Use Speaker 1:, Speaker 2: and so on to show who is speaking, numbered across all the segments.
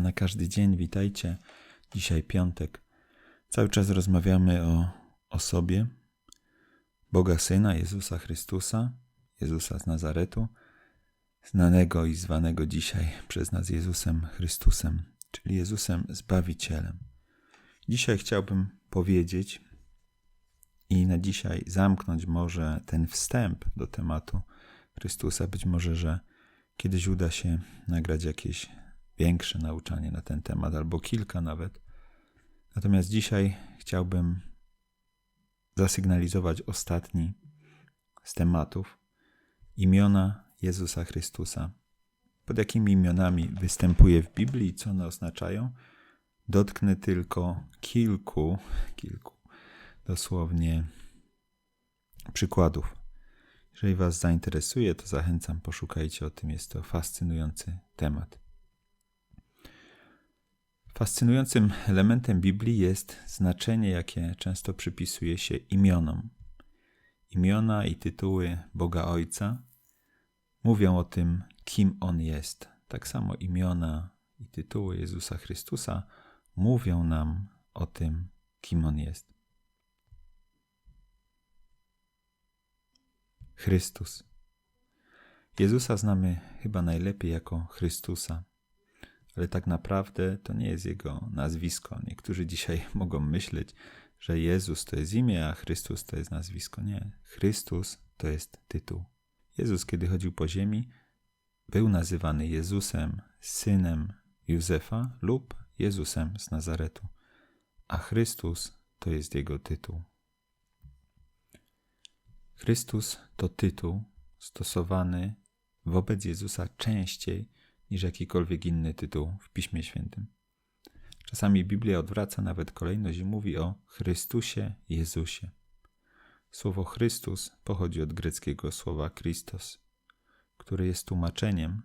Speaker 1: Na każdy dzień. Witajcie. Dzisiaj piątek. Cały czas rozmawiamy o osobie Boga Syna, Jezusa Chrystusa, Jezusa z Nazaretu, znanego i zwanego dzisiaj przez nas Jezusem Chrystusem, czyli Jezusem Zbawicielem. Dzisiaj chciałbym powiedzieć i na dzisiaj zamknąć może ten wstęp do tematu Chrystusa. Być może, że kiedyś uda się nagrać jakieś większe nauczanie na ten temat, albo kilka nawet. Natomiast dzisiaj chciałbym zasygnalizować ostatni z tematów imiona Jezusa Chrystusa. Pod jakimi imionami występuje w Biblii, co one oznaczają? Dotknę tylko kilku, kilku dosłownie przykładów. Jeżeli Was zainteresuje, to zachęcam, poszukajcie o tym. Jest to fascynujący temat. Fascynującym elementem Biblii jest znaczenie, jakie często przypisuje się imionom. Imiona i tytuły Boga Ojca mówią o tym, kim On jest. Tak samo imiona i tytuły Jezusa Chrystusa mówią nam o tym, kim On jest. Chrystus. Jezusa znamy chyba najlepiej jako Chrystusa ale tak naprawdę to nie jest jego nazwisko. Niektórzy dzisiaj mogą myśleć, że Jezus to jest imię, a Chrystus to jest nazwisko. Nie, Chrystus to jest tytuł. Jezus, kiedy chodził po ziemi, był nazywany Jezusem, synem Józefa lub Jezusem z Nazaretu, a Chrystus to jest jego tytuł. Chrystus to tytuł stosowany wobec Jezusa częściej niż jakikolwiek inny tytuł w Piśmie Świętym. Czasami Biblia odwraca nawet kolejność i mówi o Chrystusie Jezusie. Słowo Chrystus pochodzi od greckiego słowa Christos, które jest tłumaczeniem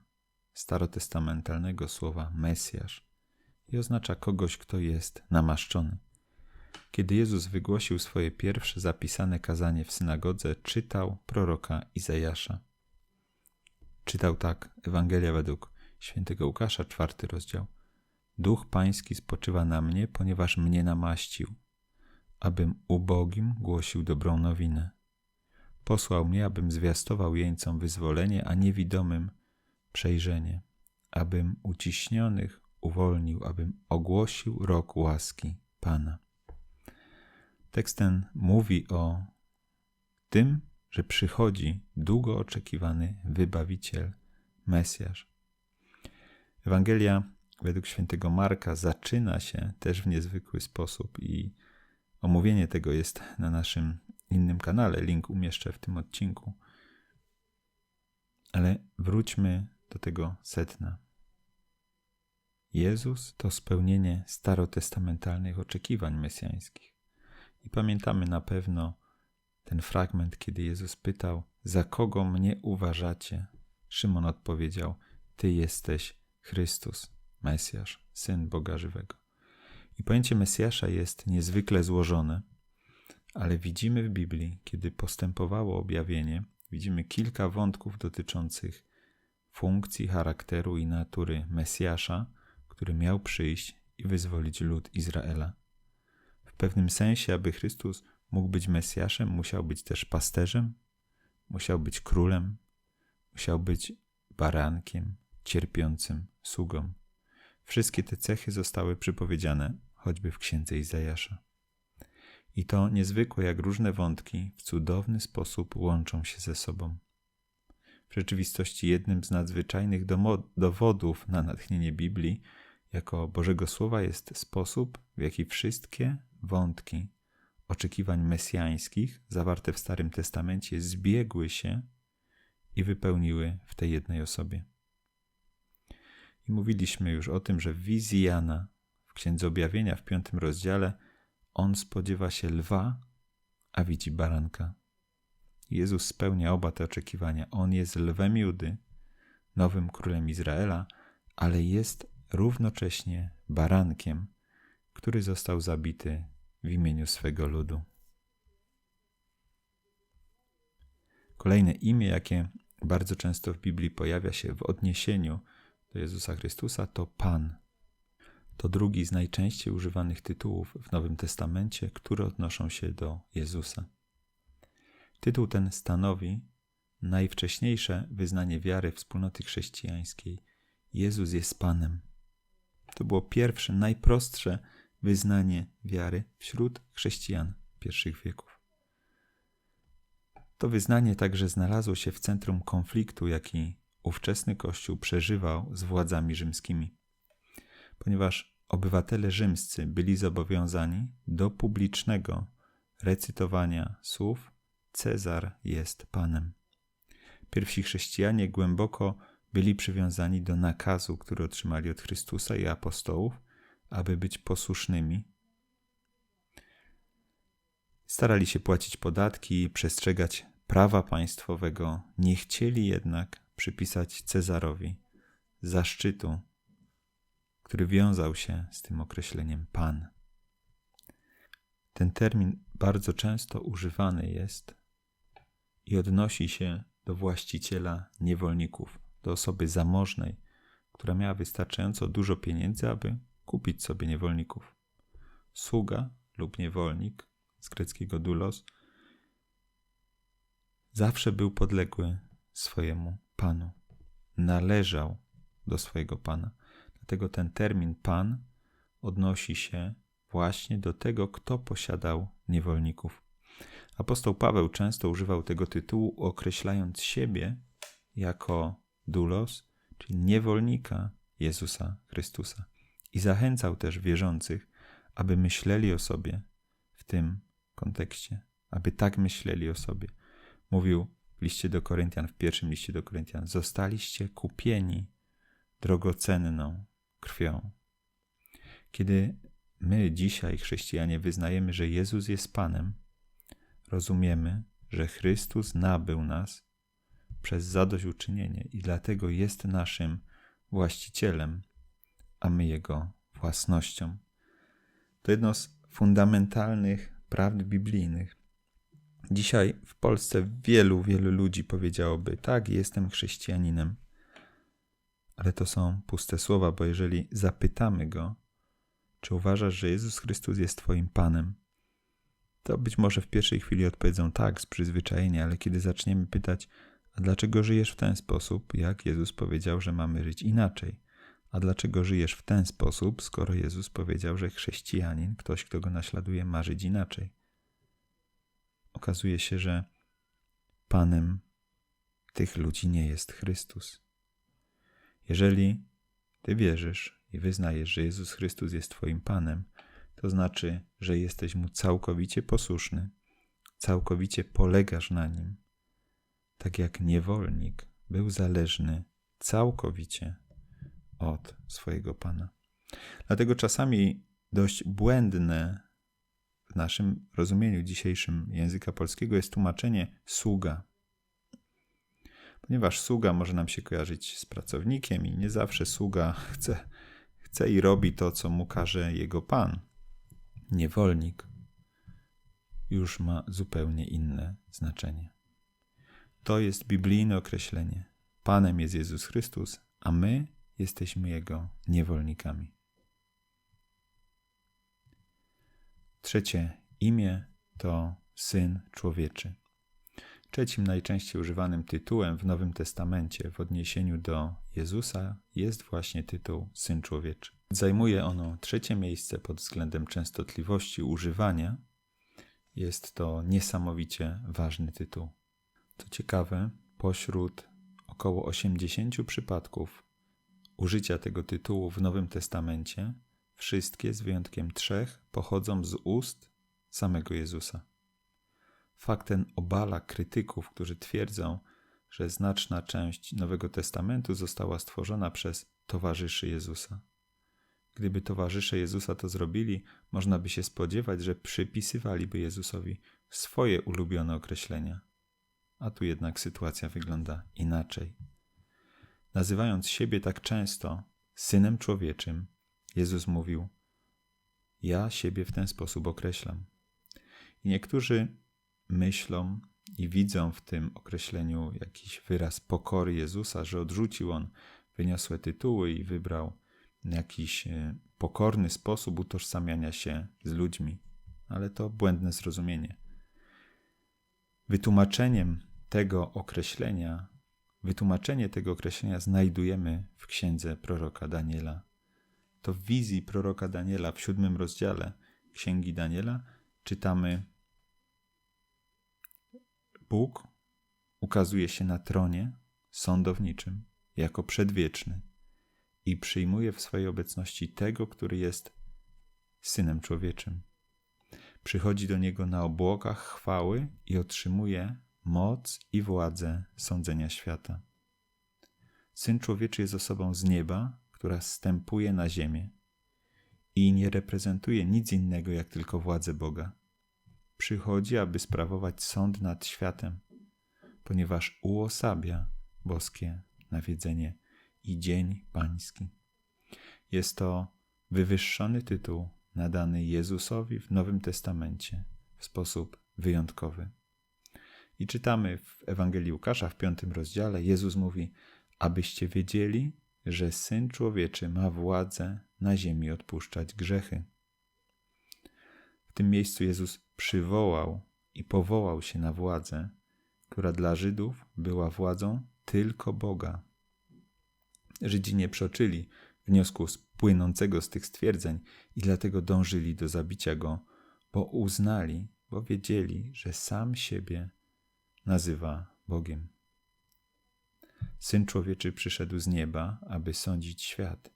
Speaker 1: starotestamentalnego słowa Mesjasz i oznacza kogoś, kto jest namaszczony. Kiedy Jezus wygłosił swoje pierwsze zapisane kazanie w synagodze, czytał proroka Izajasza. Czytał tak Ewangelia według świętego Łukasza, czwarty rozdział. Duch Pański spoczywa na mnie, ponieważ mnie namaścił, abym ubogim głosił dobrą nowinę. Posłał mnie, abym zwiastował jeńcom wyzwolenie, a niewidomym przejrzenie, abym uciśnionych uwolnił, abym ogłosił rok łaski Pana. Tekst ten mówi o tym, że przychodzi długo oczekiwany wybawiciel, Mesjasz. Ewangelia według świętego Marka zaczyna się też w niezwykły sposób i omówienie tego jest na naszym innym kanale. Link umieszczę w tym odcinku. Ale wróćmy do tego sedna. Jezus to spełnienie starotestamentalnych oczekiwań mesjańskich. I pamiętamy na pewno ten fragment, kiedy Jezus pytał: Za kogo mnie uważacie? Szymon odpowiedział: Ty jesteś Chrystus, Mesjasz, Syn Boga Żywego. I pojęcie Mesjasza jest niezwykle złożone, ale widzimy w Biblii, kiedy postępowało objawienie, widzimy kilka wątków dotyczących funkcji, charakteru i natury Mesjasza, który miał przyjść i wyzwolić lud Izraela. W pewnym sensie, aby Chrystus mógł być Mesjaszem, musiał być też pasterzem, musiał być królem, musiał być barankiem, cierpiącym sługą. Wszystkie te cechy zostały przypowiedziane choćby w księdze Izajasza. I to niezwykłe, jak różne wątki w cudowny sposób łączą się ze sobą. W rzeczywistości jednym z nadzwyczajnych dowodów na natchnienie Biblii jako Bożego Słowa jest sposób, w jaki wszystkie wątki oczekiwań mesjańskich zawarte w Starym Testamencie zbiegły się i wypełniły w tej jednej osobie. I mówiliśmy już o tym, że w wizji Jana w Księdze Objawienia w piątym rozdziale on spodziewa się lwa, a widzi baranka. Jezus spełnia oba te oczekiwania. On jest lwem Judy, nowym królem Izraela, ale jest równocześnie barankiem, który został zabity w imieniu swego ludu. Kolejne imię, jakie bardzo często w Biblii pojawia się w odniesieniu do Jezusa Chrystusa to Pan. To drugi z najczęściej używanych tytułów w Nowym Testamencie, które odnoszą się do Jezusa. Tytuł ten stanowi najwcześniejsze wyznanie wiary wspólnoty chrześcijańskiej. Jezus jest Panem. To było pierwsze, najprostsze wyznanie wiary wśród chrześcijan pierwszych wieków. To wyznanie także znalazło się w centrum konfliktu, jaki ówczesny Kościół przeżywał z władzami rzymskimi, ponieważ obywatele rzymscy byli zobowiązani do publicznego recytowania słów Cezar jest Panem. Pierwsi chrześcijanie głęboko byli przywiązani do nakazu, który otrzymali od Chrystusa i apostołów, aby być posłusznymi. Starali się płacić podatki i przestrzegać prawa państwowego, nie chcieli jednak przypisać Cezarowi zaszczytu, który wiązał się z tym określeniem Pan. Ten termin bardzo często używany jest i odnosi się do właściciela niewolników, do osoby zamożnej, która miała wystarczająco dużo pieniędzy, aby kupić sobie niewolników. Sługa lub niewolnik z greckiego dulos zawsze był podległy swojemu panu. Należał do swojego pana. Dlatego ten termin pan odnosi się właśnie do tego, kto posiadał niewolników. Apostoł Paweł często używał tego tytułu, określając siebie jako dulos, czyli niewolnika Jezusa Chrystusa. I zachęcał też wierzących, aby myśleli o sobie w tym kontekście, aby tak myśleli o sobie. Mówił liście do Koryntian, w pierwszym liście do Koryntian: Zostaliście kupieni drogocenną krwią. Kiedy my dzisiaj, chrześcijanie, wyznajemy, że Jezus jest Panem, rozumiemy, że Chrystus nabył nas przez zadośćuczynienie i dlatego jest naszym właścicielem, a my Jego własnością. To jedno z fundamentalnych prawd biblijnych. Dzisiaj w Polsce wielu, wielu ludzi powiedziałoby: Tak, jestem chrześcijaninem. Ale to są puste słowa, bo jeżeli zapytamy go, czy uważasz, że Jezus Chrystus jest Twoim Panem, to być może w pierwszej chwili odpowiedzą tak z przyzwyczajenia, ale kiedy zaczniemy pytać, a dlaczego żyjesz w ten sposób, jak Jezus powiedział, że mamy żyć inaczej? A dlaczego żyjesz w ten sposób, skoro Jezus powiedział, że chrześcijanin, ktoś, kto go naśladuje, ma żyć inaczej? Okazuje się, że Panem tych ludzi nie jest Chrystus. Jeżeli Ty wierzysz i wyznajesz, że Jezus Chrystus jest Twoim Panem, to znaczy, że jesteś Mu całkowicie posłuszny, całkowicie polegasz na Nim, tak jak niewolnik był zależny całkowicie od swojego Pana. Dlatego czasami dość błędne w naszym rozumieniu dzisiejszym języka polskiego jest tłumaczenie sługa. Ponieważ sługa może nam się kojarzyć z pracownikiem i nie zawsze sługa chce, chce i robi to, co mu każe jego pan. Niewolnik już ma zupełnie inne znaczenie. To jest biblijne określenie. Panem jest Jezus Chrystus, a my jesteśmy Jego niewolnikami. Trzecie imię to Syn Człowieczy. Trzecim najczęściej używanym tytułem w Nowym Testamencie w odniesieniu do Jezusa jest właśnie tytuł Syn Człowieczy. Zajmuje ono trzecie miejsce pod względem częstotliwości używania. Jest to niesamowicie ważny tytuł. Co ciekawe, pośród około 80 przypadków użycia tego tytułu w Nowym Testamencie, wszystkie z wyjątkiem trzech pochodzą z ust samego Jezusa. Fakt ten obala krytyków, którzy twierdzą, że znaczna część Nowego Testamentu została stworzona przez towarzyszy Jezusa. Gdyby towarzysze Jezusa to zrobili, można by się spodziewać, że przypisywaliby Jezusowi swoje ulubione określenia. A tu jednak sytuacja wygląda inaczej. Nazywając siebie tak często synem człowieczym, Jezus mówił: Ja siebie w ten sposób określam. I niektórzy myślą i widzą w tym określeniu jakiś wyraz pokory Jezusa, że odrzucił on wyniosłe tytuły i wybrał jakiś e, pokorny sposób utożsamiania się z ludźmi, ale to błędne zrozumienie. Wytłumaczeniem tego określenia, wytłumaczenie tego określenia znajdujemy w księdze proroka Daniela. To w wizji proroka Daniela w siódmym rozdziale księgi Daniela czytamy: Bóg ukazuje się na tronie sądowniczym jako przedwieczny i przyjmuje w swojej obecności tego, który jest synem człowieczym. Przychodzi do niego na obłokach chwały i otrzymuje moc i władzę sądzenia świata. Syn człowieczy jest osobą z nieba, która stępuje na ziemię i nie reprezentuje nic innego jak tylko władzę Boga. Przychodzi, aby sprawować sąd nad światem, ponieważ uosabia boskie nawiedzenie i dzień pański. Jest to wywyższony tytuł nadany Jezusowi w Nowym Testamencie w sposób wyjątkowy. I czytamy w Ewangelii Łukasza w piątym rozdziale, Jezus mówi, abyście wiedzieli, że Syn Człowieczy ma władzę na ziemi odpuszczać grzechy. W tym miejscu Jezus przywołał i powołał się na władzę, która dla Żydów była władzą tylko Boga. Żydzi nie przeoczyli wniosku płynącego z tych stwierdzeń i dlatego dążyli do zabicia go, bo uznali, bo wiedzieli, że sam siebie nazywa Bogiem. Syn człowieczy przyszedł z nieba, aby sądzić świat.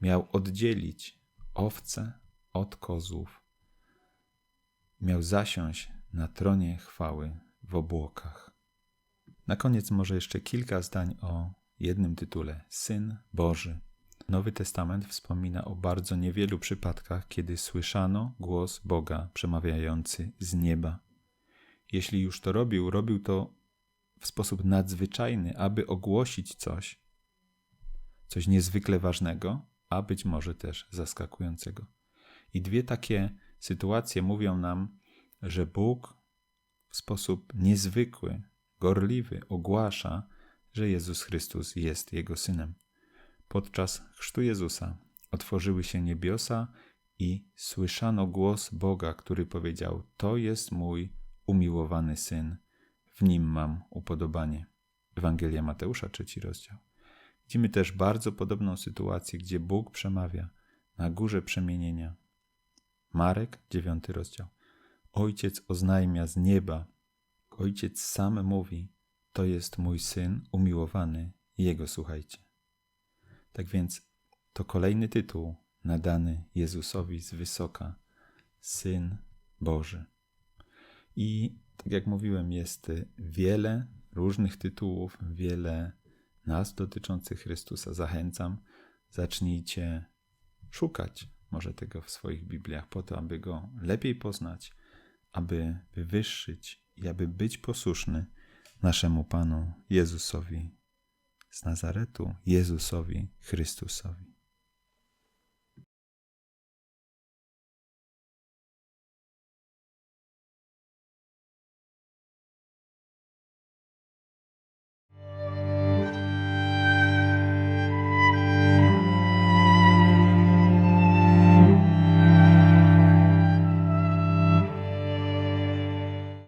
Speaker 1: Miał oddzielić owce od kozłów. Miał zasiąść na tronie chwały w obłokach. Na koniec może jeszcze kilka zdań o jednym tytule Syn Boży. Nowy Testament wspomina o bardzo niewielu przypadkach, kiedy słyszano głos Boga przemawiający z nieba. Jeśli już to robił, robił to w sposób nadzwyczajny, aby ogłosić coś, coś niezwykle ważnego, a być może też zaskakującego. I dwie takie sytuacje mówią nam, że Bóg w sposób niezwykły, gorliwy ogłasza, że Jezus Chrystus jest Jego Synem. Podczas chrztu Jezusa otworzyły się niebiosa i słyszano głos Boga, który powiedział: To jest mój umiłowany syn, w nim mam upodobanie. Ewangelia Mateusza, trzeci rozdział. Widzimy też bardzo podobną sytuację, gdzie Bóg przemawia na górze przemienienia. Marek, dziewiąty rozdział. Ojciec oznajmia z nieba. Ojciec sam mówi: To jest mój syn umiłowany, jego słuchajcie. Tak więc to kolejny tytuł nadany Jezusowi z wysoka Syn Boży. I tak jak mówiłem, jest wiele różnych tytułów, wiele nas dotyczących Chrystusa. Zachęcam, zacznijcie szukać może tego w swoich Bibliach, po to, aby go lepiej poznać, aby wywyższyć i aby być posłuszny naszemu Panu Jezusowi z Nazaretu, Jezusowi Chrystusowi.